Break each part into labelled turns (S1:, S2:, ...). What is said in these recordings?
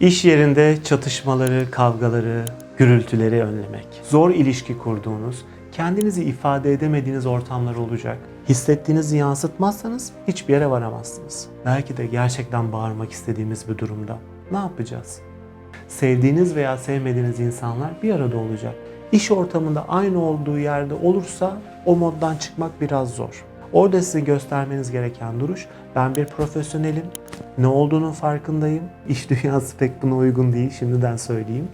S1: İş yerinde çatışmaları, kavgaları, gürültüleri önlemek. Zor ilişki kurduğunuz, kendinizi ifade edemediğiniz ortamlar olacak. Hissettiğinizi yansıtmazsanız hiçbir yere varamazsınız. Belki de gerçekten bağırmak istediğimiz bir durumda. Ne yapacağız? Sevdiğiniz veya sevmediğiniz insanlar bir arada olacak. İş ortamında aynı olduğu yerde olursa o moddan çıkmak biraz zor. Orada size göstermeniz gereken duruş, ben bir profesyonelim, ne olduğunun farkındayım. İş dünyası pek buna uygun değil, şimdiden söyleyeyim.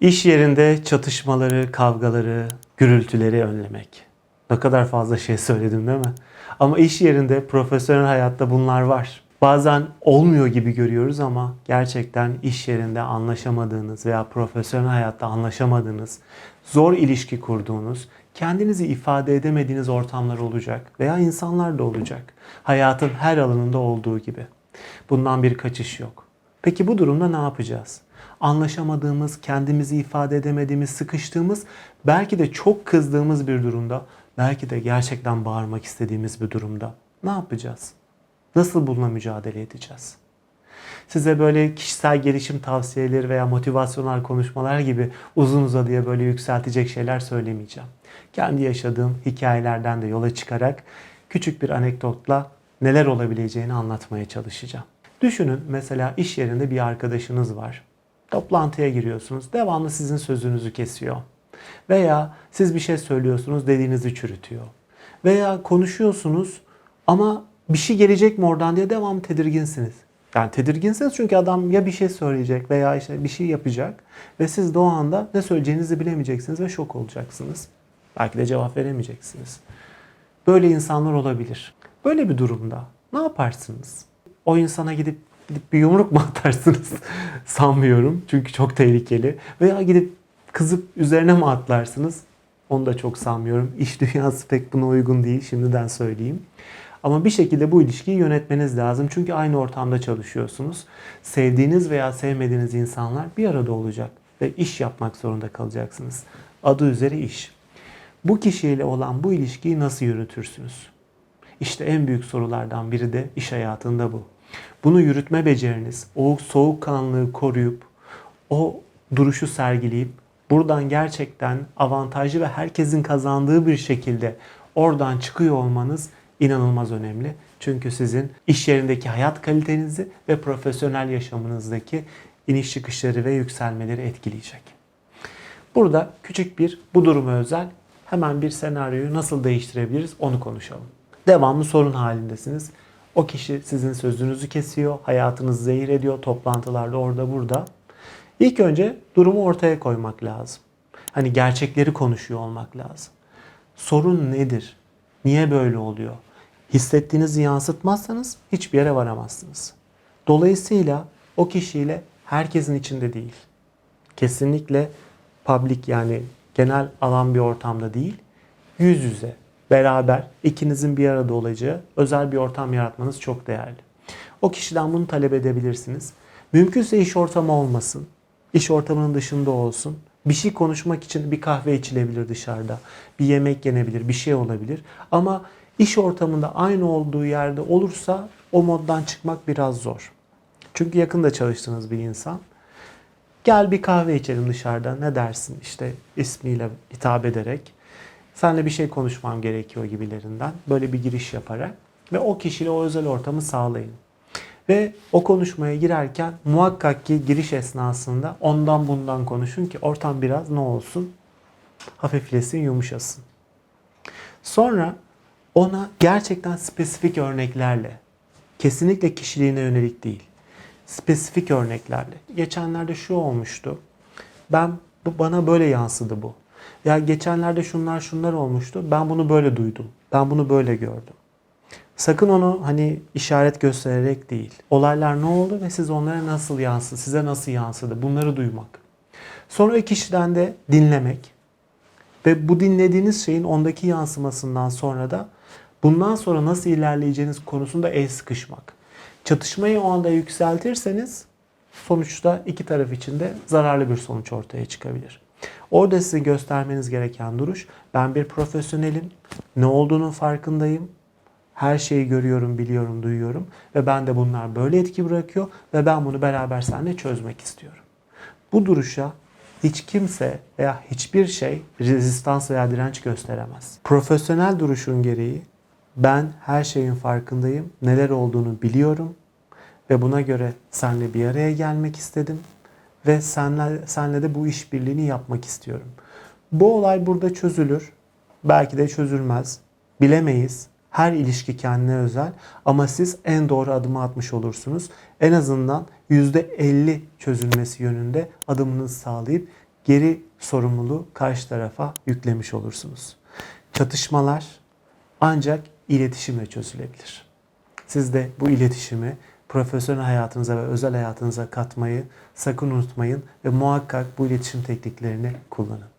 S1: İş yerinde çatışmaları, kavgaları, gürültüleri önlemek. Ne kadar fazla şey söyledim değil mi? Ama iş yerinde, profesyonel hayatta bunlar var. Bazen olmuyor gibi görüyoruz ama gerçekten iş yerinde anlaşamadığınız veya profesyonel hayatta anlaşamadığınız, zor ilişki kurduğunuz, kendinizi ifade edemediğiniz ortamlar olacak veya insanlar da olacak. Hayatın her alanında olduğu gibi. Bundan bir kaçış yok. Peki bu durumda ne yapacağız? Anlaşamadığımız, kendimizi ifade edemediğimiz, sıkıştığımız, belki de çok kızdığımız bir durumda, belki de gerçekten bağırmak istediğimiz bir durumda ne yapacağız? Nasıl bununla mücadele edeceğiz? Size böyle kişisel gelişim tavsiyeleri veya motivasyonel konuşmalar gibi uzun uzadıya böyle yükseltecek şeyler söylemeyeceğim. Kendi yaşadığım hikayelerden de yola çıkarak küçük bir anekdotla neler olabileceğini anlatmaya çalışacağım. Düşünün mesela iş yerinde bir arkadaşınız var. Toplantıya giriyorsunuz. Devamlı sizin sözünüzü kesiyor. Veya siz bir şey söylüyorsunuz dediğinizi çürütüyor. Veya konuşuyorsunuz ama bir şey gelecek mi oradan diye devamlı tedirginsiniz. Yani tedirginsiniz çünkü adam ya bir şey söyleyecek veya işte bir şey yapacak ve siz de o anda ne söyleyeceğinizi bilemeyeceksiniz ve şok olacaksınız. Belki de cevap veremeyeceksiniz. Böyle insanlar olabilir. Böyle bir durumda ne yaparsınız? O insana gidip gidip bir yumruk mu atarsınız? Sanmıyorum. Çünkü çok tehlikeli. Veya gidip kızıp üzerine mi atlarsınız? Onu da çok sanmıyorum. İş dünyası pek buna uygun değil. Şimdiden söyleyeyim. Ama bir şekilde bu ilişkiyi yönetmeniz lazım. Çünkü aynı ortamda çalışıyorsunuz. Sevdiğiniz veya sevmediğiniz insanlar bir arada olacak ve iş yapmak zorunda kalacaksınız. Adı üzere iş. Bu kişiyle olan bu ilişkiyi nasıl yürütürsünüz? İşte en büyük sorulardan biri de iş hayatında bu. Bunu yürütme beceriniz, o soğukkanlılığı koruyup, o duruşu sergileyip, buradan gerçekten avantajlı ve herkesin kazandığı bir şekilde oradan çıkıyor olmanız inanılmaz önemli. Çünkü sizin iş yerindeki hayat kalitenizi ve profesyonel yaşamınızdaki iniş çıkışları ve yükselmeleri etkileyecek. Burada küçük bir bu duruma özel hemen bir senaryoyu nasıl değiştirebiliriz onu konuşalım. Devamlı sorun halindesiniz. O kişi sizin sözünüzü kesiyor, hayatınızı zehir ediyor, toplantılarda orada burada. İlk önce durumu ortaya koymak lazım. Hani gerçekleri konuşuyor olmak lazım. Sorun nedir? Niye böyle oluyor? Hissettiğinizi yansıtmazsanız hiçbir yere varamazsınız. Dolayısıyla o kişiyle herkesin içinde değil. Kesinlikle public yani genel alan bir ortamda değil, yüz yüze, beraber ikinizin bir arada olacağı özel bir ortam yaratmanız çok değerli. O kişiden bunu talep edebilirsiniz. Mümkünse iş ortamı olmasın. İş ortamının dışında olsun. Bir şey konuşmak için bir kahve içilebilir dışarıda. Bir yemek yenebilir, bir şey olabilir. Ama iş ortamında aynı olduğu yerde olursa o moddan çıkmak biraz zor. Çünkü yakında çalıştığınız bir insan. Gel bir kahve içelim dışarıda ne dersin işte ismiyle hitap ederek. Seninle bir şey konuşmam gerekiyor gibilerinden. Böyle bir giriş yaparak ve o kişiyle o özel ortamı sağlayın. Ve o konuşmaya girerken muhakkak ki giriş esnasında ondan bundan konuşun ki ortam biraz ne olsun? Hafiflesin, yumuşasın. Sonra ona gerçekten spesifik örneklerle, kesinlikle kişiliğine yönelik değil, spesifik örneklerle. Geçenlerde şu olmuştu. Ben bana böyle yansıdı bu. Ya geçenlerde şunlar şunlar olmuştu. Ben bunu böyle duydum. Ben bunu böyle gördüm. Sakın onu hani işaret göstererek değil. Olaylar ne oldu ve siz onlara nasıl yansıdı, size nasıl yansıdı bunları duymak. Sonra o kişiden de dinlemek ve bu dinlediğiniz şeyin ondaki yansımasından sonra da bundan sonra nasıl ilerleyeceğiniz konusunda el sıkışmak. Çatışmayı o anda yükseltirseniz sonuçta iki taraf için de zararlı bir sonuç ortaya çıkabilir. Orada size göstermeniz gereken duruş ben bir profesyonelim. Ne olduğunun farkındayım. Her şeyi görüyorum, biliyorum, duyuyorum ve ben de bunlar böyle etki bırakıyor ve ben bunu beraber seninle çözmek istiyorum. Bu duruşa hiç kimse veya hiçbir şey rezistans veya direnç gösteremez. Profesyonel duruşun gereği ben her şeyin farkındayım, neler olduğunu biliyorum ve buna göre seninle bir araya gelmek istedim ve senle, senle de bu işbirliğini yapmak istiyorum. Bu olay burada çözülür. Belki de çözülmez. Bilemeyiz. Her ilişki kendine özel ama siz en doğru adımı atmış olursunuz. En azından %50 çözülmesi yönünde adımınızı sağlayıp geri sorumluluğu karşı tarafa yüklemiş olursunuz. Çatışmalar ancak iletişimle çözülebilir. Siz de bu iletişimi profesyonel hayatınıza ve özel hayatınıza katmayı sakın unutmayın ve muhakkak bu iletişim tekniklerini kullanın.